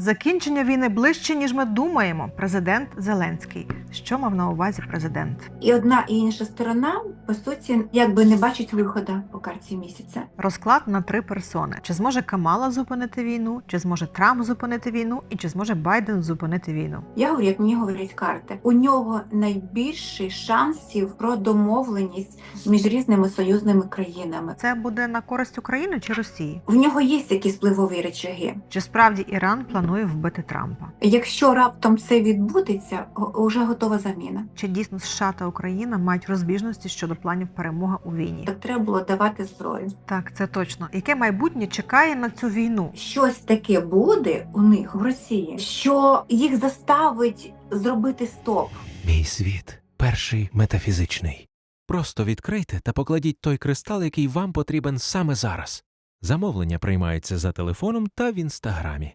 Закінчення війни ближче, ніж ми думаємо. Президент Зеленський. Що мав на увазі президент? І одна і інша сторона, по суті, якби не бачить виходу по карті місяця. Розклад на три персони: чи зможе Камала зупинити війну, чи зможе Трамп зупинити війну, і чи зможе Байден зупинити війну? Я говорю, як мені говорять карти, у нього найбільший шансів про домовленість між різними союзними країнами. Це буде на користь України чи Росії? В нього є якісь впливові речаги. Чи справді Іран планує вбити Трампа? Якщо раптом це відбудеться, вже готова заміна. Чи дійсно США та Україна мають розбіжності щодо планів перемоги у війні? Так треба було давати зброю. Так, це точно. Яке майбутнє чекає на цю війну? Щось таке буде у них в Росії, що їх заставить зробити стоп. Мій світ перший метафізичний. Просто відкрийте та покладіть той кристал, який вам потрібен саме зараз. Замовлення приймаються за телефоном та в інстаграмі.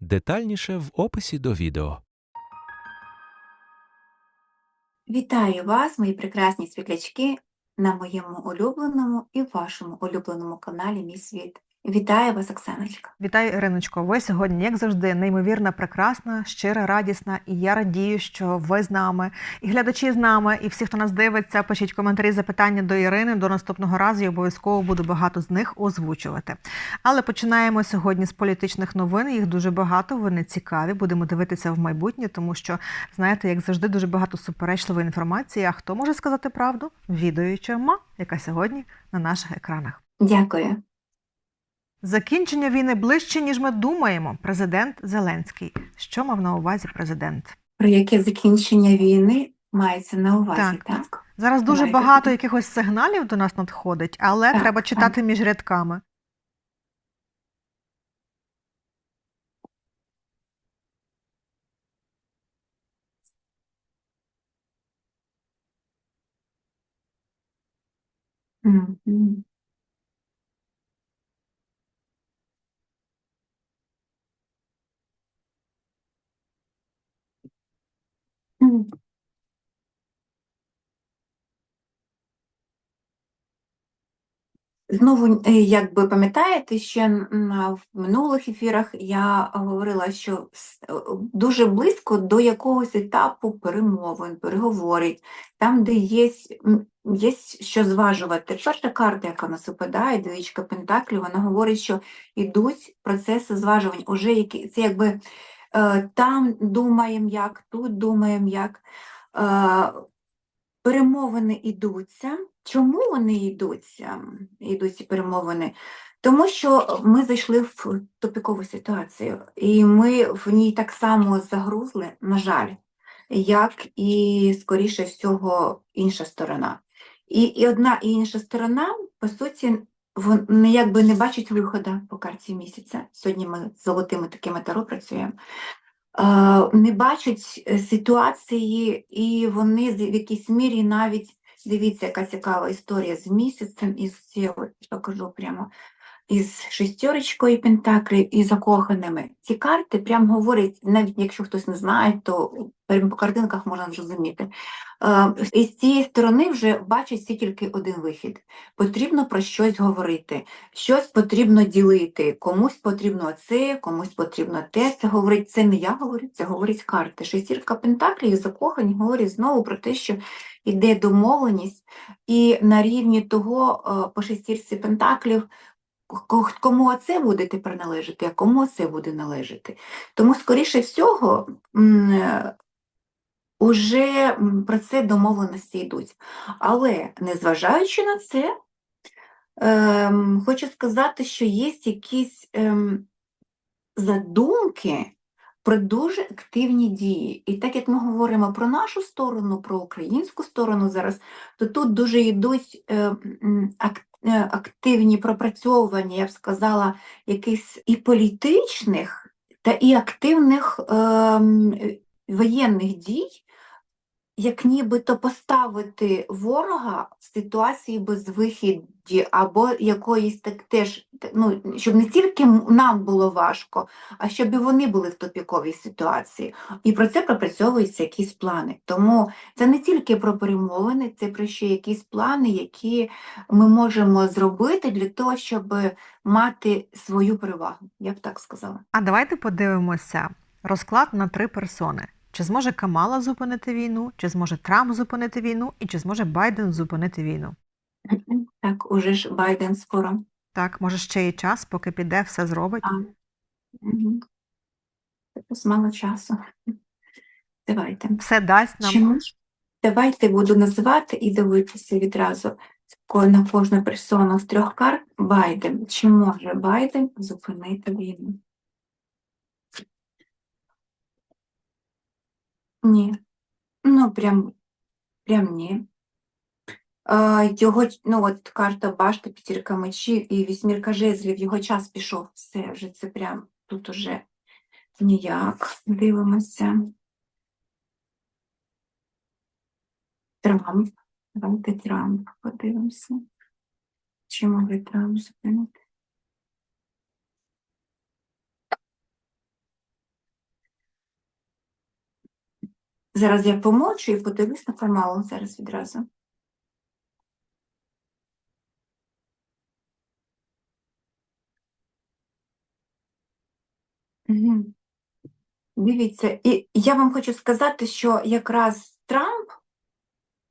Детальніше в описі до відео. Вітаю вас, мої прекрасні світлячки, на моєму улюбленому і вашому улюбленому каналі Мій світ. Вітаю вас, Оксаночка. Вітаю, Іриночко. Ви сьогодні, як завжди, неймовірно прекрасна, щира, радісна. І я радію, що ви з нами, і глядачі з нами, і всі, хто нас дивиться, пишіть коментарі, запитання до Ірини. До наступного разу я обов'язково буду багато з них озвучувати. Але починаємо сьогодні з політичних новин. Їх дуже багато. Вони цікаві. Будемо дивитися в майбутнє, тому що знаєте, як завжди, дуже багато суперечливої інформації. А хто може сказати правду? Відеоюча ма, яка сьогодні на наших екранах. Дякую. Закінчення війни ближче, ніж ми думаємо. Президент Зеленський. Що мав на увазі президент? Про яке закінчення війни мається на увазі, Так. так? Зараз дуже Давайте. багато якихось сигналів до нас надходить, але Так, треба так. читати між рядками. Мгм. М. Знову, е, як ви пам'ятаєте, ще в минулих ефірах я говорила, що е, дуже близько до якогось етапу перемовин, переговорів, там, де є, є що зважувати. Перша карта, яка нас випадає, двічка Пентаклів, вона говорить, що йдуть процеси зважувань. Уже які, це якби е, там думаємо як, тут думаємо як. Перемовини йдуться. Чому вони йдуться, йдуть ці перемовини? Тому що ми зайшли в тупікову ситуацію, і ми в ній так само загрузли, на жаль, як і, скоріше всього, інша сторона. І, і одна і інша сторона, по суті, вони якби не бачать виходу по карті місяця. Сьогодні ми з золотими такими таро працюємо. Не бачать е, ситуації, і вони в якійсь мірі навіть дивіться, яка цікава історія з місяцем, із покажу прямо із шестерочкою пентаклів і закоханими. Ці карти прям говорять, навіть якщо хтось не знає, то прямо по картинках можна зрозуміти. Е, І з цієї сторони вже бачать всі тільки один вихід. Потрібно про щось говорити, щось потрібно ділити. Комусь потрібно це, комусь потрібно те. Це говорить, це не я говорю, це говорить карти. Шестірка пентаклів і закохані говорять знову про те, що йде домовленість, і на рівні того е, по шестірці пентаклів кому оце буде тепер належати, а кому це буде належати. Тому, скоріше всього, е, уже про це домовленості йдуть. Але незважаючи на це, ем, хочу сказати, що є якісь ем, задумки про дуже активні дії. І так як ми говоримо про нашу сторону, про українську сторону зараз, то тут дуже йдуть е, е, активні пропрацьовування, я б сказала, якихось і політичних, та і активних ем, воєнних дій. Як нібито поставити ворога в ситуації безвихіді або якоїсь так теж, ну, щоб не тільки нам було важко, а щоб і вони були в тупіковій ситуації. І про це пропрацьовуються якісь плани. Тому це не тільки про перемовини, це про ще якісь плани, які ми можемо зробити для того, щоб мати свою перевагу. Я б так сказала. А давайте подивимося розклад на три персони. Чи зможе Камала зупинити війну, чи зможе Трамп зупинити війну, і чи зможе Байден зупинити війну? Так, уже ж Байден скоро. Так, може ще є час, поки піде, все зробить. Угу. Якось мало часу. Давайте. Все дасть нам. Мож- Давайте буду називати і дивитися відразу на кожну персону з трьох карт Байден. Чи може Байден зупинити війну? Ні. Ну, прям, прям ні. Е, Його, ну от карта башта, п'ятірка мечів і вісьмірка жезлів, його час пішов. Все, вже це прям тут уже ніяк. Дивимося. Трамп. Давайте Трамп подивимося. Чи може Трамп зупинити? Зараз я помовчу і подивлюсь на формалу зараз відразу. Угу. Дивіться, і я вам хочу сказати, що якраз Трамп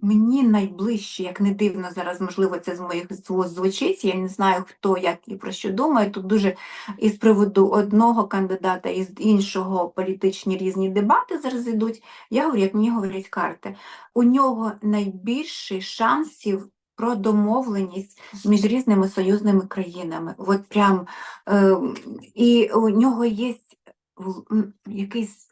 мені найближче, як не дивно зараз, можливо, це з моїх вуст звучить. Я не знаю, хто як і про що думає. Тут дуже із приводу одного кандидата і з іншого політичні різні дебати зараз йдуть. Я говорю, як мені говорять карти. У нього найбільше шансів про домовленість між різними союзними країнами. От прям е, і у нього є якийсь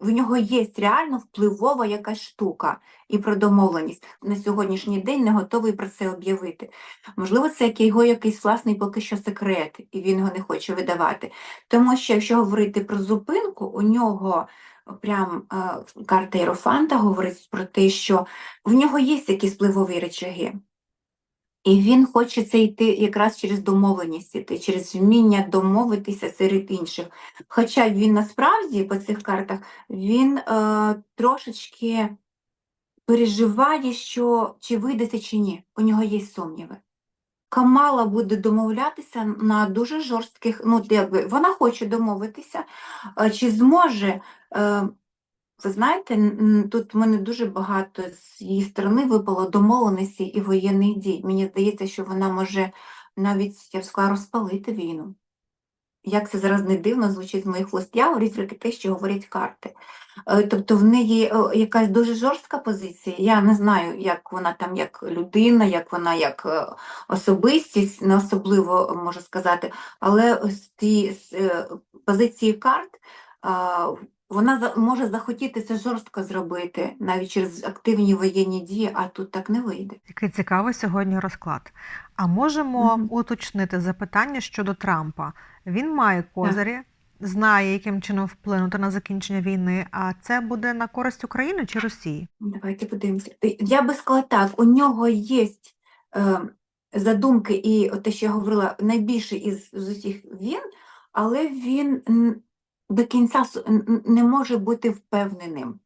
в нього є реально впливова якась штука і про домовленість. На сьогоднішній день не готовий про це об'явити. Можливо, це його якийсь власний поки що секрет, і він його не хоче видавати. Тому що, якщо говорити про зупинку, у нього прям е, карта Єрофанта говорить про те, що в нього є якісь впливові речаги. І він хоче це йти якраз через домовленість, іти, через вміння домовитися серед інших. Хоча він насправді по цих картах він е, трошечки переживає, що чи вийдеться, чи ні. У нього є сумніви. Камала буде домовлятися на дуже жорстких, ну, якби вона хоче домовитися, е, чи зможе. Е, ви знаєте, тут в мене дуже багато з її сторони випало домовленості і воєнних дій. Мені здається, що вона може навіть, я б сказала, розпалити війну. Як це зараз не дивно звучить з моїх вуст, я говорю тільки те, що говорять карти. Е, Тобто в неї е, якась дуже жорстка позиція. Я не знаю, як вона там як людина, як вона як е, особистість, не особливо можу сказати, але з ті позиції карт вона може захотіти це жорстко зробити навіть через активні воєнні дії, а тут так не вийде. Який цікавий сьогодні розклад. А можемо Мгм. уточнити запитання щодо Трампа. Він має козирі, знає, яким чином вплинути на закінчення війни, а це буде на користь України чи Росії? Давайте подивимося. Я би сказала так, у нього є е, задумки, і от те, що я говорила, найбільший із з усіх він, але він до кінця не може бути впевненим.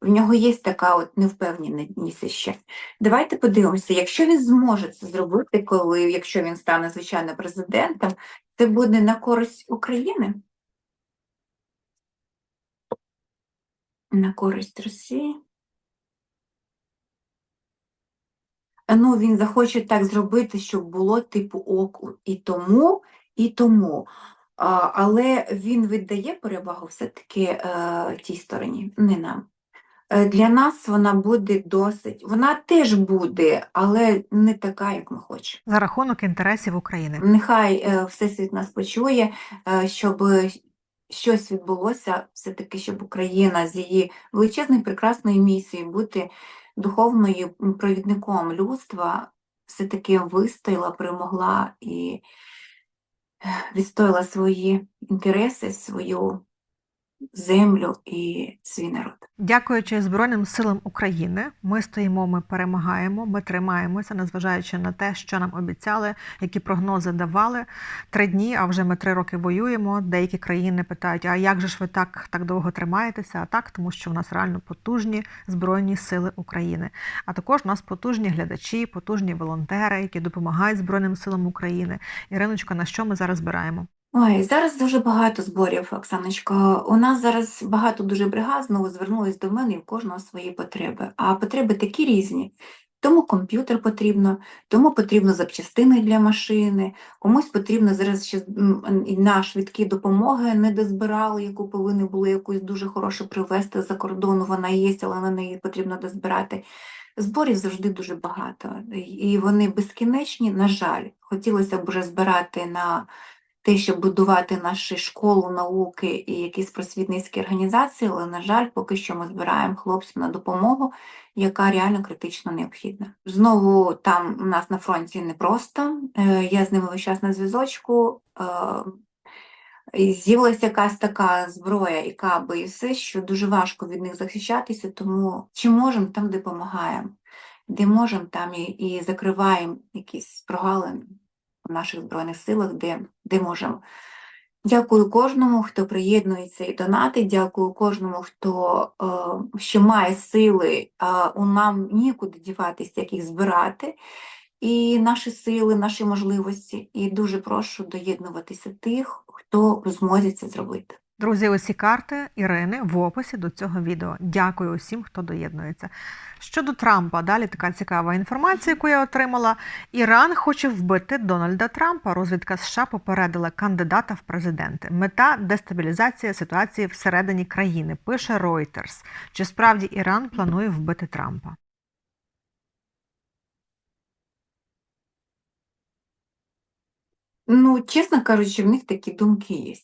В нього є така от невпевненість ще. Давайте подивимося, якщо він зможе це зробити, коли, якщо він стане, звичайно, президентом, це буде на користь України? На користь Росії? Ну, він захоче так зробити, щоб було типу оку і тому, і тому. Але він віддає перевагу все-таки е, тій стороні, не нам. Е, Для нас вона буде досить, вона теж буде, але не така, як ми хочемо. За рахунок інтересів України. Нехай е, Всесвіт нас почує, щоб щось відбулося, все-таки, щоб Україна з її величезною прекрасною місією бути духовною провідником людства, все-таки вистояла, перемогла і відстояла свої інтереси, свою землю і свій народ. Дякуючи Збройним силам України, ми стоїмо, ми перемагаємо, ми тримаємося, незважаючи на те, що нам обіцяли, які прогнози давали. Три дні, а вже ми три роки воюємо. Деякі країни питають: а як же ж ви так, так довго тримаєтеся? А так, тому що в нас реально потужні збройні сили України. А також у нас потужні глядачі, потужні волонтери, які допомагають Збройним силам України. Іриночка, на що ми зараз збираємо? Ой, зараз дуже багато зборів, Оксаночко. У нас зараз багато дуже бригад знову звернулись до мене і в кожного свої потреби. А потреби такі різні. Тому комп'ютер потрібно, тому потрібно запчастини для машини, комусь потрібно зараз ще на швидкі допомоги не дозбирали, яку повинні були якусь дуже хорошу привезти за кордону. Вона є, але на неї потрібно дозбирати. Зборів завжди дуже багато, і вони безкінечні. На жаль, хотілося б вже збирати на те, щоб будувати нашу школу науки і якісь просвітницькі організації, але, на жаль, поки що ми збираємо хлопцям на допомогу, яка реально критично необхідна. Знову там у нас на фронті непросто, е, я з ними весь час на зв'язочку. е, З'явилася якась така зброя і каби, і все, що дуже важко від них захищатися, тому чи можемо, там допомагаємо, де можемо, там і, і закриваємо якісь прогалини в наших Збройних силах, де, де можемо. Дякую кожному, хто приєднується і донатить, дякую кожному, хто е, ще має сили, а у нам нікуди діватися, як їх збирати, і наші сили, наші можливості. І дуже прошу доєднуватися тих, хто в змозі це зробити. Друзі, усі карти Ірини в описі до цього відео. Дякую усім, хто доєднується. Щодо Трампа, далі така цікава інформація, яку я отримала. Іран хоче вбити Дональда Трампа. Розвідка США попередила кандидата в президенти. Мета дестабілізація ситуації всередині країни. Пише Reuters. Чи справді Іран планує вбити Трампа? Ну, чесно кажучи, в них такі думки є.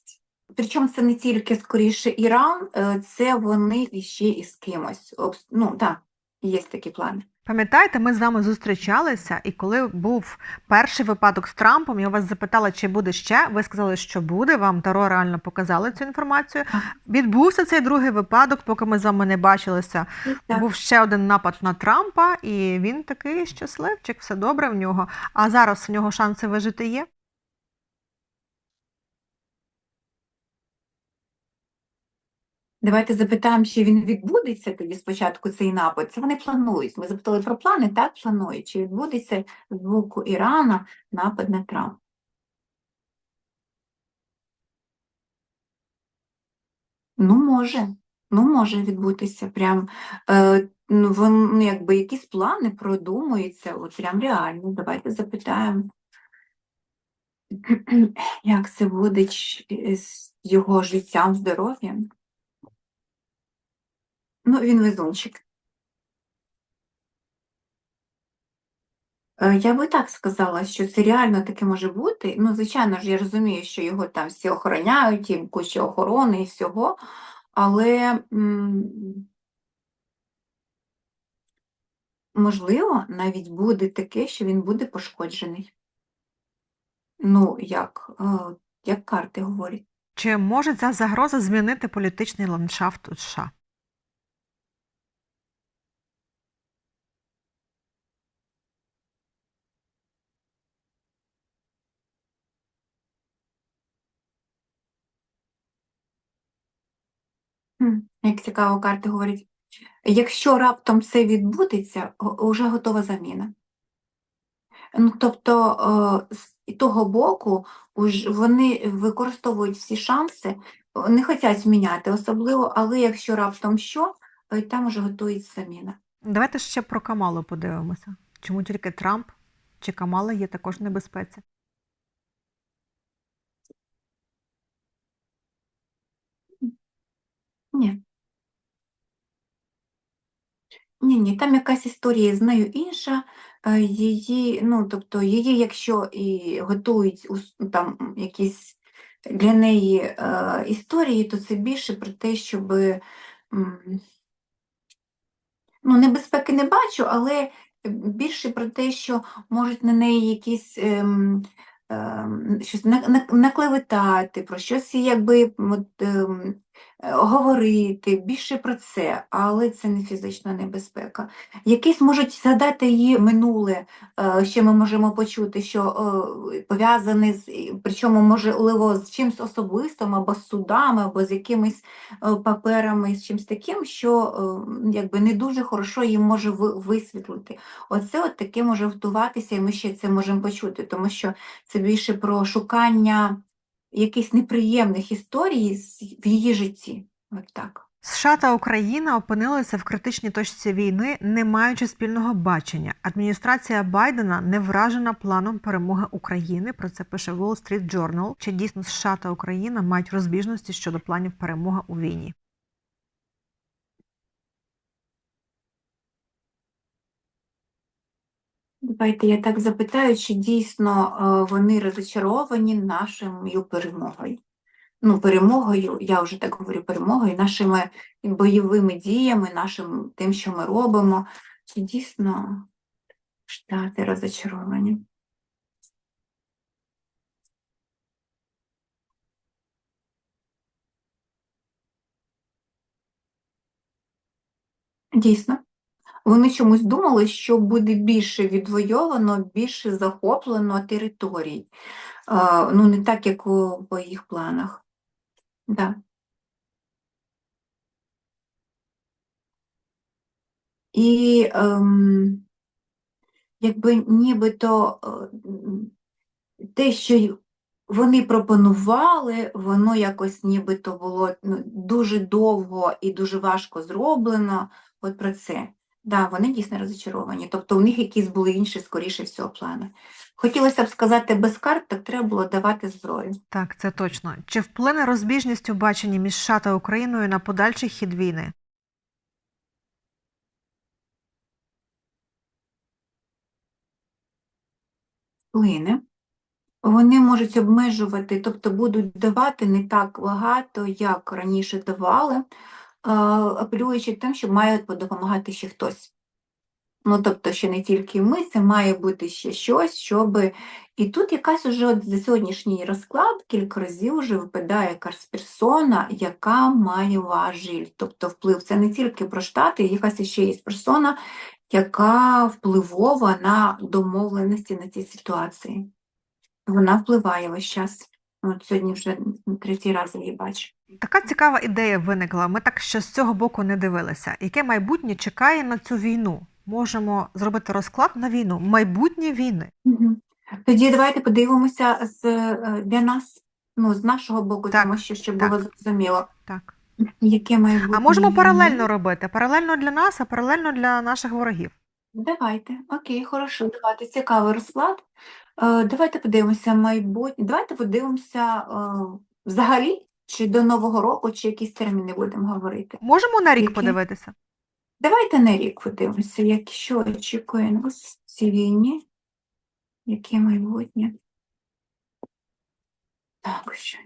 Причому це не тільки скоріше Іран, е, це вони іще і з кимось. Ну, так, є такі плани. Пам'ятаєте, ми з вами зустрічалися, і коли був перший випадок з Трампом, я вас запитала, чи буде ще. Ви сказали, що буде. Вам Таро реально показали цю інформацію. Відбувся цей другий випадок, поки ми з вами не бачилися. Так. Був ще один напад на Трампа, і він такий щасливчик, все добре в нього. А зараз в нього шанси вижити є. Давайте запитаємо, чи він відбудеться тоді спочатку цей напад. Це вони планують. Ми запитали про плани, так планують. Чи відбудеться з боку Ірана напад на Трамп? Ну, може. Ну, може відбутися. Прям е, ну, вон, ну, якби якісь плани продумуються, от прям реально. Давайте запитаємо, як це буде з його життям, здоров'ям. Ну, він везунчик. Е, Я би так сказала, що це реально таке може бути. Ну, звичайно ж, я розумію, що його там всі охороняють, і куча охорони і всього, але можливо, навіть буде таке, що він буде пошкоджений. Ну, як, е, як карти говорять. Чи може ця загроза змінити політичний ландшафт у США? Як цікаво, карти говорять, якщо раптом це відбудеться, уже готова заміна. Ну, тобто, з того боку вони використовують всі шанси, не хочуть міняти особливо, але якщо раптом що, е, там уже готується заміна. Давайте ще про Камалу подивимося. Чому тільки Трамп чи Камала є також в небезпеці? Ні. Ні, ні, там якась історія з нею інша. е, Її, ну, тобто, її, якщо і готують ус- там якісь для неї е, історії, то це більше про те, щоб ну, небезпеки не бачу, але більше про те, що можуть на неї якісь ем, ем, щось на- на- наклеветати, про щось якби от, ем, говорити більше про це, але це не фізична небезпека. Якісь можуть згадати її минуле, е, що ми можемо почути, що е, пов'язане з, причому можливо з чимось особистим, або з судами, або з якимись е, паперами, з чимось таким, що е, якби не дуже хорошо їм може висвітлити. Оце от таке може втуватися, і ми ще це можемо почути, тому що це більше про шукання якихось неприємних історій в її житті. От так. США та Україна опинилися в критичній точці війни, не маючи спільного бачення. Адміністрація Байдена не вражена планом перемоги України. Про це пише Wall Street Journal. Чи дійсно США та Україна мають розбіжності щодо планів перемоги у війні? Давайте я так запитаю, чи дійсно е, вони розочаровані нашою перемогою. Ну, перемогою, я вже так говорю, перемогою, нашими бойовими діями, нашим тим, що ми робимо. Чи дійсно Штати розочаровані? Дійсно. Вони чомусь думали, що буде більше відвойовано, більше захоплено територій. Ну, не так, як у, по їх планах. Да. І ем, якби нібито е, те, що вони пропонували, воно якось нібито було ну, дуже довго і дуже важко зроблено. От про це. Да, вони дійсно розочаровані. Тобто у них якісь були інші, скоріше всього, плани. Хотілося б сказати без карт, так треба було давати зброю. Так, це точно. Чи вплине розбіжність у баченні між США та Україною на подальший хід війни? Вплине. Вони можуть обмежувати, тобто будуть давати не так багато, як раніше давали, апелюючи тим, що має допомагати ще хтось. Ну, тобто, що не тільки ми, це має бути ще щось, щоб. І тут якась уже за сьогоднішній розклад кілька разів вже випадає якась персона, яка має важіль, тобто вплив. Це не тільки про Штати, якась ще є персона, яка впливова на домовленості на цій ситуації. Вона впливає весь час. От сьогодні вже третій раз її бачу. Така цікава ідея виникла. Ми так ще з цього боку не дивилися. Яке майбутнє чекає на цю війну? Можемо зробити розклад на війну, майбутнє війни. Мгм. Тоді давайте подивимося з, е, для нас, ну, з нашого боку, Так, тому що щоб так. було зрозуміло, Так. яке майбутнє. А можемо війни. паралельно робити. Паралельно для нас, а паралельно для наших ворогів. Давайте, окей, хорошо, давайте цікавий розклад. Е, Давайте подивимося майбутнє. Давайте подивимося е, взагалі, чи до Нового року, чи якісь терміни будемо говорити. Можемо на рік Які? подивитися? Давайте на рік подивимося, як що очікує нас в цій війні, яке майбутнє. Так, що.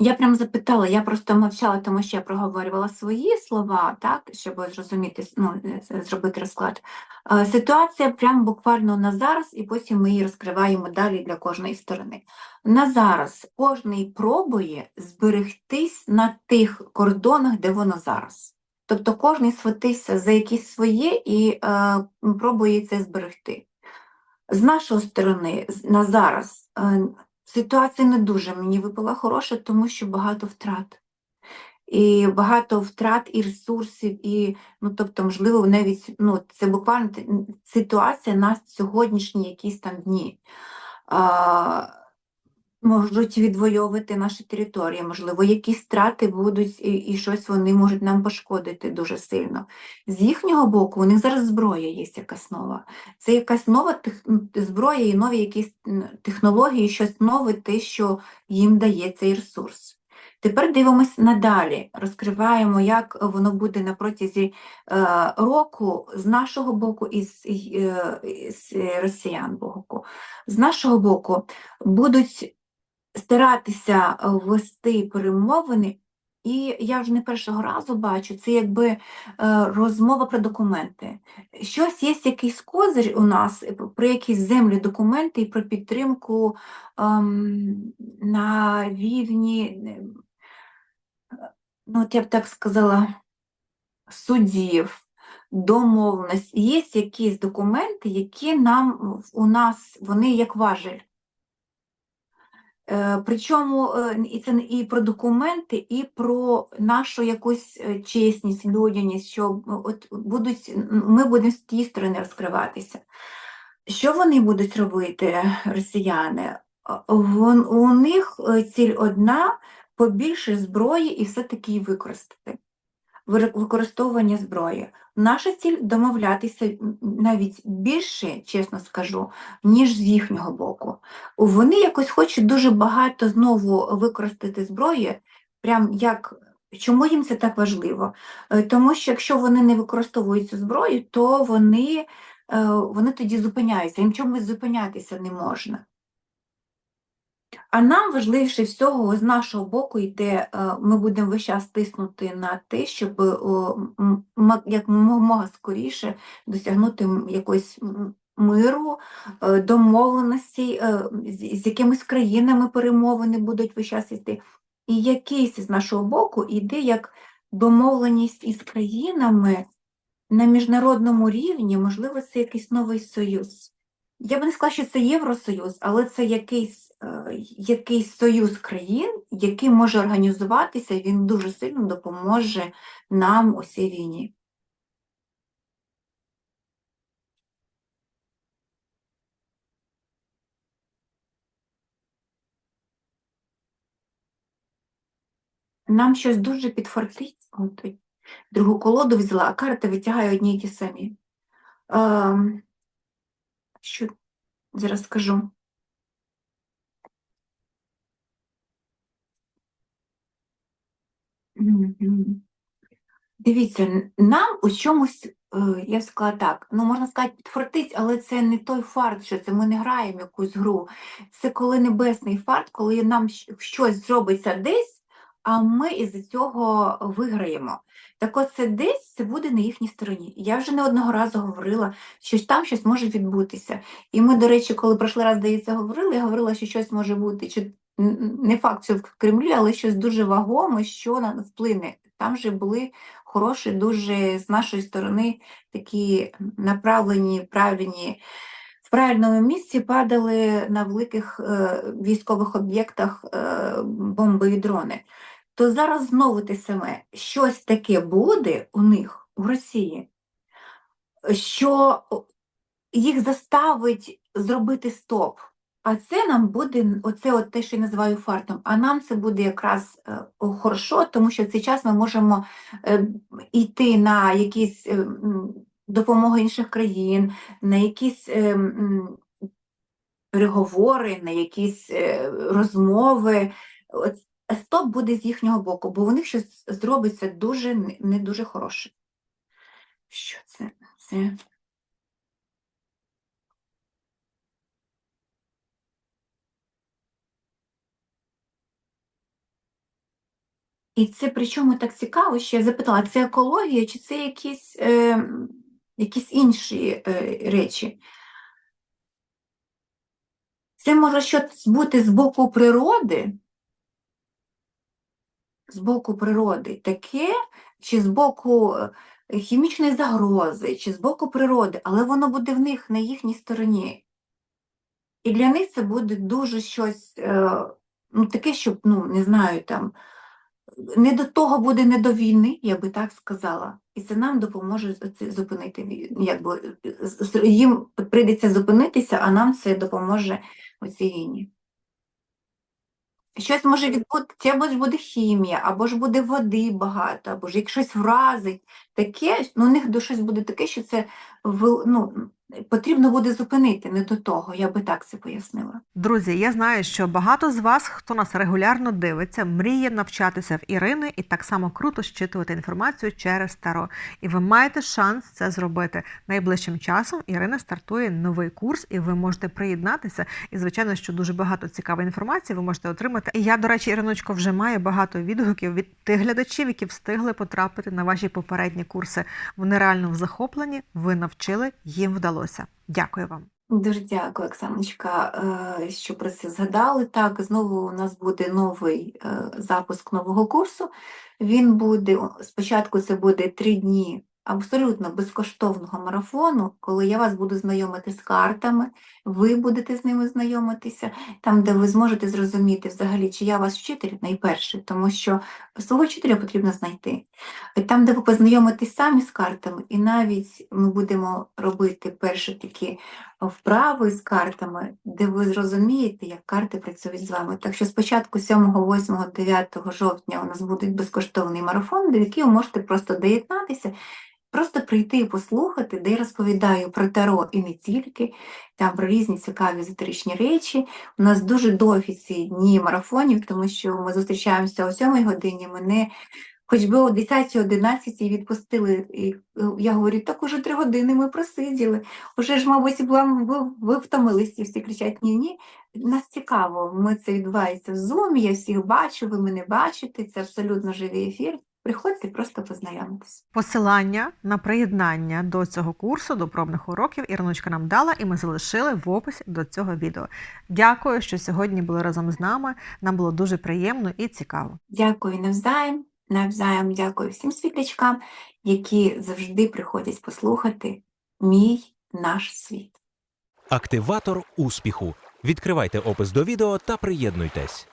Я прям запитала, я просто мовчала, тому що я проговорювала свої слова, так, щоб зрозуміти, ну, е, зробити розклад. Е, Ситуація прям буквально на зараз, і потім ми її розкриваємо далі для кожної сторони. На зараз кожний пробує зберегтись на тих кордонах, де воно зараз. Тобто кожний схватився за якісь своє і е, пробує це зберегти. З нашої сторони, на зараз, е, Ситуація не дуже мені випала хороша, тому що багато втрат. і багато втрат і ресурсів, і, ну, тобто, можливо, навіть, ну, це буквально ситуація на сьогоднішні якісь там дні. А, можуть відвоювати наші території, можливо, якісь втрати будуть, і, і щось вони можуть нам пошкодити дуже сильно. З їхнього боку, у них зараз зброя є якась нова. Це якась нова тех... зброя і нові якісь технології, щось нове, те, що їм дає цей ресурс. Тепер дивимось надалі, розкриваємо, як воно буде на протязі е, року з нашого боку і з, е, з росіян боку. З нашого боку будуть старатися е, вести перемовини, і я вже не першого разу бачу, це якби е, розмова про документи. Щось є якийсь козир у нас е, про якісь землі документи і про підтримку ем, на рівні, ну, от я б так сказала, судів, домовленості. Є якісь документи, які нам у нас вони як важель. Е, Причому е, і це і про документи, і про нашу якусь е, чесність, людяність, що от будуть, ми будемо з тієї сторони розкриватися. Що вони будуть робити, росіяни? У них ціль одна побільше зброї і все-таки її використати. Використовування зброї. Наша ціль домовлятися навіть більше, чесно скажу, ніж з їхнього боку. Вони якось хочуть дуже багато знову використати зброї, прям як чому їм це так важливо? Е, Тому що якщо вони не використовують зброю, то вони, е, вони тоді зупиняються, їм чомусь зупинятися не можна. А нам важливіше всього з нашого боку йде, е, ми будемо весь час тиснути на те, щоб м- як мога скоріше досягнути якогось миру, е, домовленості, е, з якимись країнами перемовини будуть весь час йти. І якийсь з нашого боку йде як домовленість із країнами на міжнародному рівні, можливо, це якийсь новий союз. Я б не сказала, що це Євросоюз, але це якийсь, е, якийсь союз країн, який може організуватися, і він дуже сильно допоможе нам у цій війні. Нам щось дуже підфартить. Другу колоду взяла, а карти витягаю одні й ті самі. Ем, що зараз скажу? Дивіться, нам у чомусь, е, я сказала так, ну можна сказати, підфартить, але це не той фарт, що це ми не граємо якусь гру. Це коли небесний фарт, коли нам щось зробиться десь, а ми із цього виграємо. Так от це десь це буде на їхній стороні. Я вже не одного разу говорила, що там щось може відбутися. І ми, до речі, коли прошлий раз, здається, говорили, я говорила, що щось може бути, чи не факт, що в Кремлі, але щось дуже вагоме, що на вплине. Там же були хороші, дуже з нашої сторони такі направлені, правильні, в правильному місці падали на великих е, військових об'єктах е, бомби і дрони. То зараз знову те саме, щось таке буде у них в Росії, що їх заставить зробити стоп. А це нам буде, оце от те, що я називаю фартом, а нам це буде якраз е, хорошо, тому що в цей час ми можемо е, йти на якісь е, допомоги інших країн, на якісь переговори, на якісь розмови. Стоп буде з їхнього боку, бо у них щось зробиться дуже не дуже хороше. Що це? Це І це причому так цікаво, що я запитала, це екологія чи це якісь, е, якісь інші е, речі? Це може щось бути з боку природи, з боку природи таке, чи з боку е, хімічної загрози, чи з боку природи, але воно буде в них на їхній стороні. І для них це буде дуже щось, е, ну, таке, щоб, ну, не знаю, там, не до того буде недовільний, я би так сказала, і це нам допоможе зупинити якби їм прийдеться зупинитися, а нам це допоможе у цій війні. Щось може відбутися, або ж буде хімія, або ж буде води багато, або ж як щось вразить, таке, ну, у них до щось буде таке, що це ну, потрібно буде зупинити, не до того, я би так це пояснила. Друзі, я знаю, що багато з вас, хто нас регулярно дивиться, мріє навчатися в Ірини і так само круто щитувати інформацію через Таро. І ви маєте шанс це зробити. Найближчим часом Ірина стартує новий курс, і ви можете приєднатися. І звичайно, що дуже багато цікавої інформації ви можете отримати. І я, до речі, Іриночко, вже маю багато відгуків від тих глядачів, які встигли потрапити на ваші попередні курси. Вони реально в захопленні, ви навчили, їм вдалося. Дякую вам. Дуже дякую, Оксаночка, е, що про це згадали. Так, знову у нас буде новий е, запуск нового курсу. Він буде спочатку це буде три дні абсолютно безкоштовного марафону, коли я вас буду знайомити з картами, ви будете з ними знайомитися, там, де ви зможете зрозуміти взагалі, чи я ваш вчитель найперше, тому що свого вчителя потрібно знайти. Там, де ви познайомитесь самі з картами, і навіть ми будемо робити перші такі вправи з картами, де ви зрозумієте, як карти працюють з вами. Так що спочатку 7, 8, 9 жовтня у нас буде безкоштовний марафон, до ви можете просто доєднатися, просто прийти і послухати, де я розповідаю про таро і не тільки, там про різні цікаві езотеричні речі. У нас дуже довгі ці дні марафонів, тому що ми зустрічаємося о 7 годині, мене Хоч би о 10-11 відпустили, і е, я говорю, так уже три години ми просиділи. Уже ж, мабуть, ви, ви втомились, і всі кричать ні-ні. Нас цікаво, ми це відбувається в Zoom, я всіх бачу, ви мене бачите, це абсолютно живий ефір. Приходьте просто познайомитися. Посилання на приєднання до цього курсу, до пробних уроків Іриночка нам дала, і ми залишили в описі до цього відео. Дякую, що сьогодні були разом з нами. Нам було дуже приємно і цікаво. Дякую навзаєм, навзаєм дякую всім світлячкам, які завжди приходять послухати мій наш світ. Активатор успіху. Відкривайте опис до відео та приєднуйтесь.